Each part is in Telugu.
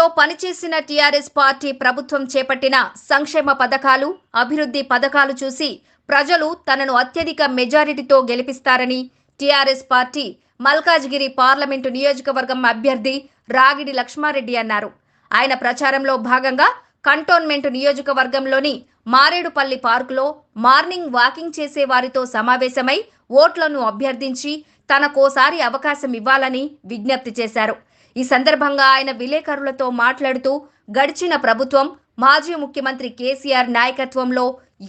రాష్ట్రంలో పనిచేసిన టీఆర్ఎస్ పార్టీ ప్రభుత్వం చేపట్టిన సంక్షేమ పథకాలు అభివృద్ధి పథకాలు చూసి ప్రజలు తనను అత్యధిక మెజారిటీతో గెలిపిస్తారని టీఆర్ఎస్ పార్టీ మల్కాజ్గిరి పార్లమెంటు నియోజకవర్గం అభ్యర్థి రాగిడి లక్ష్మారెడ్డి అన్నారు. ఆయన ప్రచారంలో భాగంగా కంటోన్మెంట్ నియోజకవర్గంలోని మారేడుపల్లి పార్కులో మార్నింగ్ వాకింగ్ చేసే వారితో సమావేశమై ఓట్లను అభ్యర్థించి తనకోసారి అవకాశం ఇవ్వాలని విజ్ఞప్తి చేశారు. ఈ సందర్భంగా ఆయన విలేకరులతో మాట్లాడుతూ గడిచిన ప్రభుత్వం మాజీ ముఖ్యమంత్రి కేసీఆర్ నాయకత్వంలో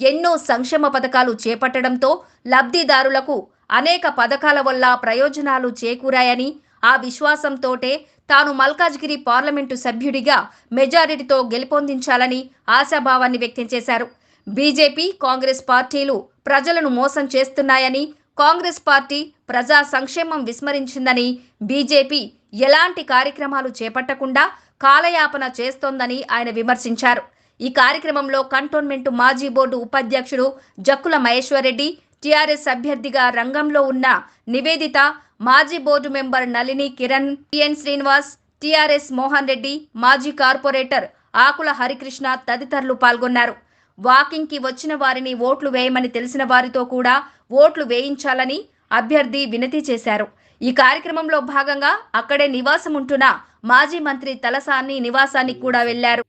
ఎన్నో సంక్షేమ పథకాలు చేపట్టడంతో లబ్ధిదారులకు అనేక పథకాల వల్ల ప్రయోజనాలు చేకూరాయని ఆ విశ్వాసంతోటే తాను మల్కాజ్గిరి పార్లమెంటు సభ్యుడిగా మెజారిటీతో గెలుపొందించాలని ఆశాభావాన్ని వ్యక్తం చేశారు. బీజేపీ కాంగ్రెస్ పార్టీలు ప్రజలను మోసం చేస్తున్నాయని కాంగ్రెస్ పార్టీ ప్రజా సంక్షేమం విస్మరించిందని బీజేపీ ఎలాంటి కార్యక్రమాలు చేపట్టకుండా కాలయాపన చేస్తోందని ఆయన విమర్శించారు. ఈ కార్యక్రమంలో కంటోన్మెంట్ మాజీ బోర్డు ఉపాధ్యక్షుడు జక్కుల మహేశ్వరరెడ్డి టీఆర్ఎస్ అభ్యర్థిగా రంగంలో ఉన్న నివేదిత మాజీ board member Nalini Kiran T N Srinivas T R S Mohan Reddy మాజీ కార్పొరేటర్ ఆకుల హరికృష్ణ తదితరులు పాల్గొన్నారు. వాకింగ్కి వచ్చిన వారిని ఓట్లు వేయమని తెలిసిన వారితో కూడా ఓట్లు వేయించాలని అభ్యర్థి వినతి చేశారు. ఈ కార్యక్రమంలో భాగంగా అక్కడే నివాసం ఉంటున్న మాజీ మంత్రి తలసాని నివాసానికి కూడా వెళ్ళారు